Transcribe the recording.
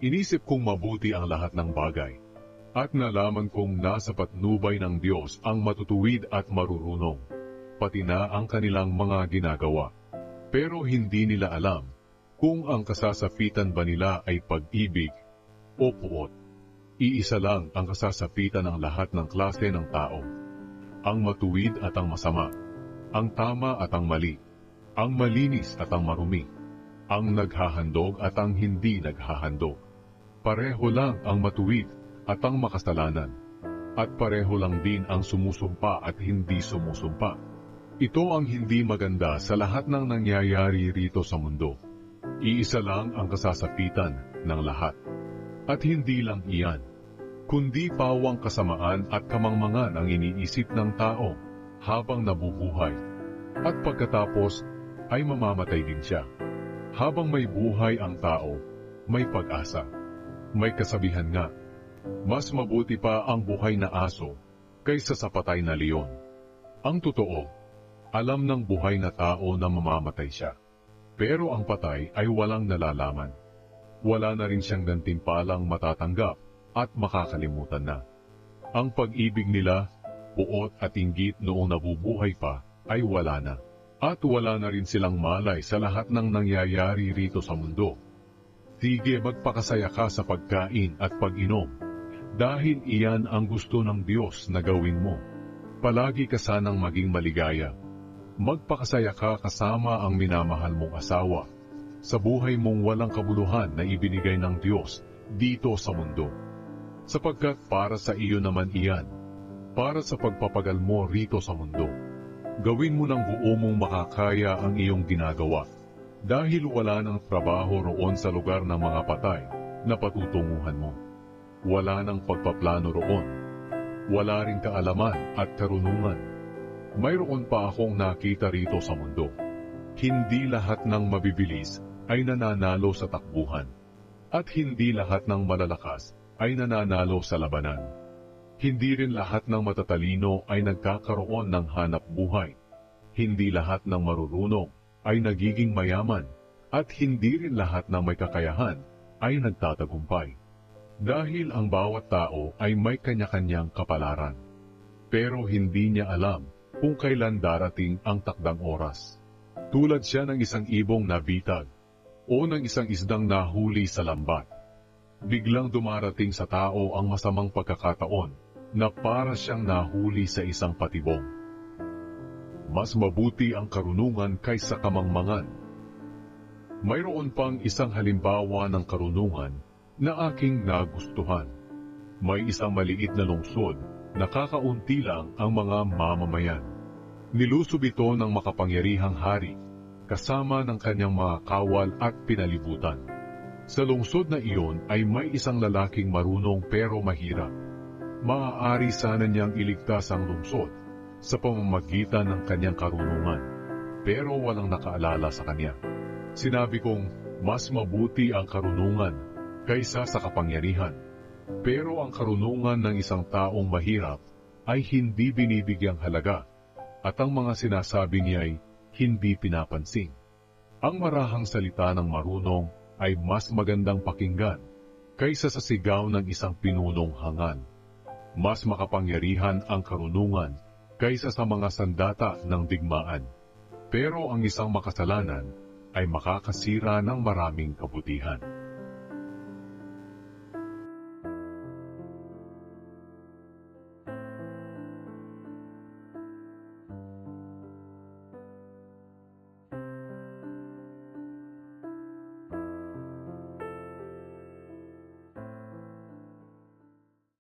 Inisip kong mabuti ang lahat ng bagay. At nalaman kong nasa patnubay ng Diyos ang matutuwid at marurunong, pati na ang kanilang mga ginagawa. Pero hindi nila alam kung ang kasasapitan ba nila ay pag-ibig o puot. Iisa lang ang kasasapitan ng lahat ng klase ng tao. Ang matuwid at ang masama, ang tama at ang mali, ang malinis at ang marumi, ang naghahandog at ang hindi naghahandog. Pareho lang ang matuwid at ang makasalanan, at pareho lang din ang sumusumpa at hindi sumusumpa. Ito ang hindi maganda sa lahat ng nangyayari rito sa mundo. Iisa lang ang kasasapitan ng lahat. At hindi lang iyan, kundi pawang kasamaan at kamangmangan ang iniisip ng tao habang nabubuhay. At pagkatapos ay mamamatay din siya. Habang may buhay ang tao, may pag-asa. May kasabihan nga, mas mabuti pa ang buhay na aso kaysa sa patay na leon. Ang totoo, alam ng buhay na tao na mamamatay siya. Pero ang patay ay walang nalalaman. Wala na rin siyang gantimpalang matatanggap at makakalimutan na. Ang pag-ibig nila, buot at inggit noong nabubuhay pa, ay wala na. At wala na rin silang malay sa lahat ng nangyayari rito sa mundo. Sige magpakasaya ka sa pagkain at pag-inom dahil iyan ang gusto ng Diyos na gawin mo. Palagi ka sanang maging maligaya. Magpakasaya ka kasama ang minamahal mong asawa sa buhay mong walang kabuluhan na ibinigay ng Diyos dito sa mundo. Sapagkat para sa iyo naman iyan, para sa pagpapagal mo rito sa mundo. Gawin mo ng buo mong makakaya ang iyong ginagawa dahil wala ng trabaho roon sa lugar ng mga patay na patutunguhan mo. Wala ng pagpaplano roon. Wala ring kaalaman at karunungan. Mayroon pa akong nakita rito sa mundo. Hindi lahat ng mabibilis ay nananalo sa takbuhan. At hindi lahat ng malalakas ay nananalo sa labanan. Hindi rin lahat ng matatalino ay nagkakaroon ng hanap buhay. Hindi lahat ng marurunong ay nagiging mayaman. At hindi rin lahat ng may kakayahan ay nagtatagumpay. Dahil ang bawat tao ay may kanya-kanyang kapalaran. Pero hindi niya alam kung kailan darating ang takdang oras. Tulad siya ng isang ibong nabitag o ng isang isdang nahuli sa lambat. Biglang dumarating sa tao ang masamang pagkakataon na para siyang nahuli sa isang patibong. Mas mabuti ang karunungan kaysa kamangmangan. Mayroon pang isang halimbawa ng karunungan na aking nagustuhan. May isang maliit na lungsod na kakaunti lang ang mga mamamayan. Nilusob ito ng makapangyarihang hari, kasama ng kanyang mga kawal at pinalibutan. Sa lungsod na iyon ay may isang lalaking marunong pero mahirap. Maaari sana niyang iligtas ang lungsod sa pamamagitan ng kanyang karunungan, pero walang nakaalala sa kanya. Sinabi kong, mas mabuti ang karunungan kaysa sa kapangyarihan. Pero ang karunungan ng isang taong mahirap ay hindi binibigyang halaga at ang mga sinasabi niya ay hindi pinapansin. Ang marahang salita ng marunong ay mas magandang pakinggan kaysa sa sigaw ng isang pinunong hangan. Mas makapangyarihan ang karunungan kaysa sa mga sandata ng digmaan. Pero ang isang makasalanan ay makakasira ng maraming kabutihan.